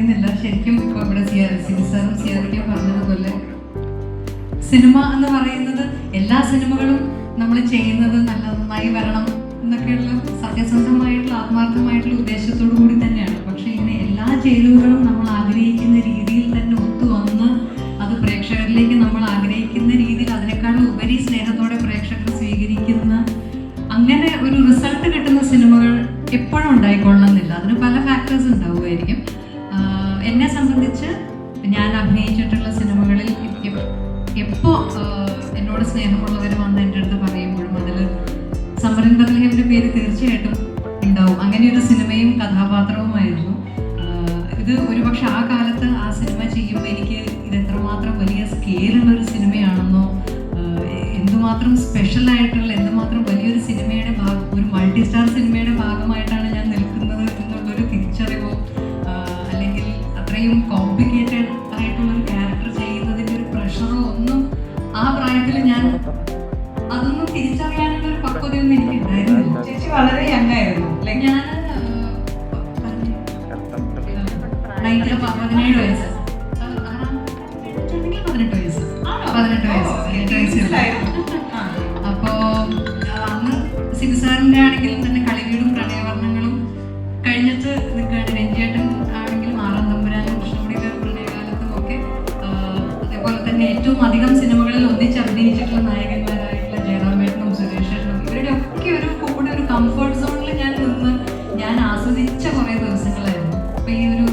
പറയുന്നില്ല. ശരിക്കും ഇപ്പോൾ ഇവിടെ സിനിസാറും സിയാറിക്കും പറഞ്ഞതുപോലെ സിനിമ എന്ന് പറയുന്നത് എല്ലാ സിനിമകളും നമ്മൾ ചെയ്യുന്നത് നല്ല നന്നായി വരണം എന്നൊക്കെയുള്ള സത്യസന്ധമായിട്ടുള്ള ആത്മാർത്ഥമായിട്ടുള്ള ഉദ്ദേശത്തോടു കൂടി തന്നെയാണ്. പക്ഷേ ഇങ്ങനെ എല്ലാ ചേരുവകളും നമ്മൾ ആഗ്രഹിക്കുന്ന രീതിയിൽ തന്നെ ഒത്തു വന്ന് അത് പ്രേക്ഷകരിലേക്ക് നമ്മൾ ആഗ്രഹിക്കുന്ന രീതിയിൽ അതിനേക്കാളും ഉപരി സ്നേഹത്തോടെ പ്രേക്ഷകർ സ്വീകരിക്കുന്ന അങ്ങനെ ഒരു റിസൾട്ട് കിട്ടുന്ന സിനിമകൾ എപ്പോഴും ഉണ്ടായിക്കൊള്ളണമെന്നില്ല. അതിന് പല ഫാക്ടേഴ്സ് ഉണ്ടാവുമായിരിക്കും. എന്നെ സംബന്ധിച്ച് ഞാൻ അഭിനയിച്ചിട്ടുള്ള സിനിമകളിൽ എപ്പോൾ എന്നോട് സ്നേഹമുള്ളവർ വന്ന് എന്റെ അടുത്ത് പറയുമ്പോഴും അതിൽ സമരൻ പേര് തീർച്ചയായിട്ടും ഉണ്ടാവും. അങ്ങനെ ഒരു സിനിമയും കഥാപാത്രവുമായിരുന്നു. ഇത് ഒരുപക്ഷെ ആ കാലത്ത് ആ സിനിമ ചെയ്യുമ്പോൾ എനിക്ക് ഇത് എത്രമാത്രം വലിയ സ്കെയിലുള്ള ഒരു സിനിമയാണെന്നോ എന്തുമാത്രം സ്പെഷ്യലായിട്ടുള്ള എന്തുമാത്രം വലിയൊരു സിനിമയുടെ ഭാഗം ആ പ്രായത്തിൽ ഞാൻ അതൊന്നും തിരിച്ചറിയാനുള്ള ഒരു പക്വതയൊന്നും എനിക്ക് ഉണ്ടായിരുന്നില്ല ചേച്ചി വളരെ യങ് ആയിരുന്നു. ഞാൻ പതിനേഴ് വയസ്സ്. പതിനെട്ട് വയസ്സ്. പതിനെട്ട് വയസ്സ്. പതിനെട്ട്. അപ്പോ അന്ന് സിബിസാറിന്റെ ആണെങ്കിലും തന്നെ കളിവീടും പ്രണയവർണങ്ങളും ആസ്വദിച്ച കുറേ ദിവസങ്ങളായിരുന്നു. അപ്പൊ ഈ ഒരു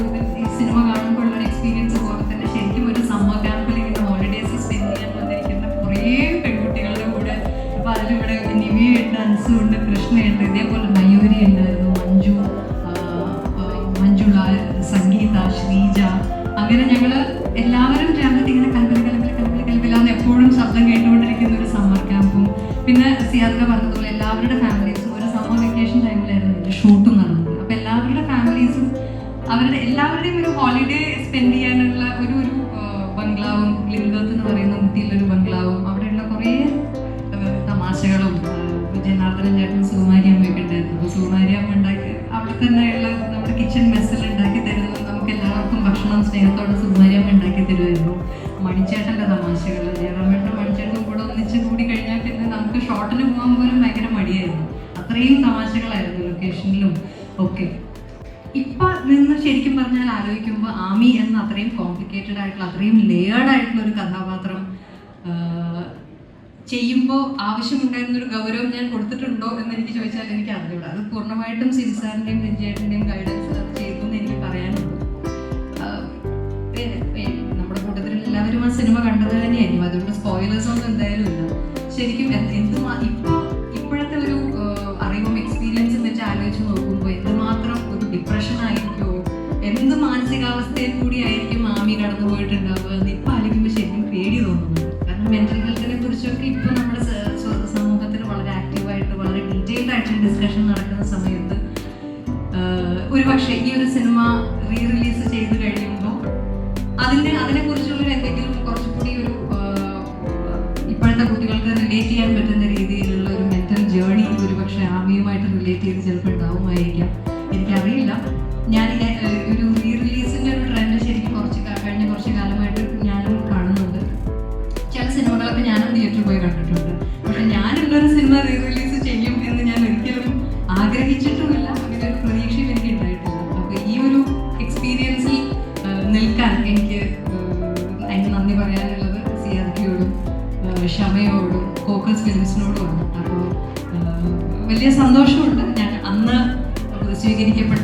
സിനിമ കാണുമ്പോൾ ഉള്ള എക്സ്പീരിയൻസ് പോലെ തന്നെ ശരിക്കും ഒരു സമ്മർ ക്യാമ്പിൽ ഇങ്ങനെ ഹോളിഡേസ് സ്പെൻഡ് ചെയ്യാൻ വന്നിരിക്കുന്ന കുറേ പെൺകുട്ടികളുടെ കൂടെ. അപ്പൊ അതിലിവിടെ നിവിയുണ്ട് അൻസുണ്ട് കൃഷ്ണയുണ്ട് ഇതേപോലെ മയൂരി ഉണ്ടായിരുന്നു മഞ്ജു മഞ്ജുള സംഗീത ശ്രീജ. അങ്ങനെ ഞങ്ങൾ എല്ലാവരും ചേർന്നിട്ട് ഇങ്ങനെ കലബില കലബില കലബില എന്ന് എപ്പോഴും ശബ്ദം കേട്ടുകൊണ്ടിരിക്കുന്ന ഒരു സമ്മർ ക്യാമ്പും പിന്നെ സിയാദിക പറഞ്ഞതുപോലെ എല്ലാവരുടെ ഫാമിലീസും അവരുടെ എല്ലാവരുടെയും ഒരു ഹോളിഡേ സ്പെൻഡ് ചെയ്യാനുള്ള ഒരു ഒരു ബംഗ്ലാവും ലിംഗത്ത് എന്ന് പറയുന്ന ഊട്ടിയിലൊരു ബംഗ്ലാവും. അവിടെയുള്ള കുറേ തമാശകളും ജനാർദ്ദനൻ ചേട്ടൻ സുകുമാരി അമ്മയൊക്കെ ഉണ്ടായിരുന്നു. അപ്പോൾ സുകുമാരി അമ്മ ഉണ്ടാക്കി അവിടെ തന്നെയുള്ള നമ്മുടെ കിച്ചൺ മെസ്സിൽ ഉണ്ടാക്കി തരുന്നത് നമുക്ക് എല്ലാവർക്കും ഭക്ഷണം സ്നേഹത്തോടെ സുകുമാരി അമ്മ ഉണ്ടാക്കി തരുമായിരുന്നു. മണിച്ചേട്ടന്റെ തമാശകൾ ജയറാമേട്ട മണിച്ചേട്ടനും കൂടെ ഒന്നിച്ച് കൂടി കഴിഞ്ഞാൽ പിന്നെ നമുക്ക് ഷോട്ടിന് പോകാൻ പോലും ഭയങ്കര മടിയായിരുന്നു. അത്രയും തമാശകളായിരുന്നു ലൊക്കേഷനിലും ഒക്കെ. ഇപ്പൊ നിന്ന് ശരിക്കും പറഞ്ഞാൽ ആലോചിക്കുമ്പോൾ ആമി എന്ന അത്രയും കോംപ്ലിക്കേറ്റഡ് ആയിട്ടുള്ള അത്രയും ലേയേർഡ് ആയിട്ടുള്ള ഒരു കഥാപാത്രം ചെയ്യുമ്പോൾ ആവശ്യമുണ്ടായിരുന്ന ഒരു ഗൗരവം ഞാൻ കൊടുത്തിട്ടുണ്ടോ എന്ന് എനിക്ക് ചോദിച്ചാൽ എനിക്ക് അറിഞ്ഞൂടാ. അത് പൂർണമായിട്ടും സിൻസാറിന്റെയും രഞ്ജേട്ടന്റെയും ഗൈഡൻസ് അത് ചെയ്തു എന്ന് എനിക്ക് പറയാനുള്ളൂ. നമ്മുടെ കൂട്ടത്തിൽ എല്ലാവരും ആ സിനിമ കണ്ടത് തന്നെയായിരിക്കും. അതുകൊണ്ട് സ്പോയിലേഴ്സ് ഒന്നും എന്തായാലും ഇല്ല. ശരിക്കും എന്ത് എന്തുമാ ഇപ്പോൾ ഇപ്പോഴത്തെ ഒരു അറിവും എക്സ്പീരിയൻസും വെച്ച് ആലോചിച്ച് നോക്കുമ്പോൾ നടക്കുന്ന സമയത്ത് ഒരുപക്ഷെ ഈ ഒരു സിനിമ റീ റിലീസ് ചെയ്ത് കഴിയുമ്പോൾ അതിന്റെ അതിനെ കുറിച്ചുള്ള എന്തെങ്കിലും കുറച്ചുകൂടി ഒരു ഇപ്പോഴത്തെ കുട്ടികൾക്ക് റിലേറ്റ് ചെയ്യാൻ പറ്റുന്ന രീതിയിലുള്ള ഒരു മെന്റൽ ജേർണി ഒരുപക്ഷെ ആമിയുമായിട്ട് റിലേറ്റ് ചെയ്ത് ചിലപ്പോൾ ഉണ്ടാവുമായിരിക്കാം. എനിക്കറിയില്ല. ഞാൻ ഒരു റീ റിലീസിന്റെ ഒരു ട്രെൻഡ് ശരിക്കും കുറച്ച് കഴിഞ്ഞ കുറച്ച് കാലമായിട്ട് ഞാനും കാണുന്നുണ്ട്. ചില സിനിമകളൊക്കെ ഞാനും തിയേറ്ററിൽ പോയി കണ്ടിട്ടുണ്ട്. ക്ഷമയോടും ഫോക്കസ് ഫിലിംസിനോടുമാണ്. അപ്പോൾ വലിയ സന്തോഷമുണ്ട്. ഞാൻ അന്ന് സ്വീകരിക്കപ്പെട്ട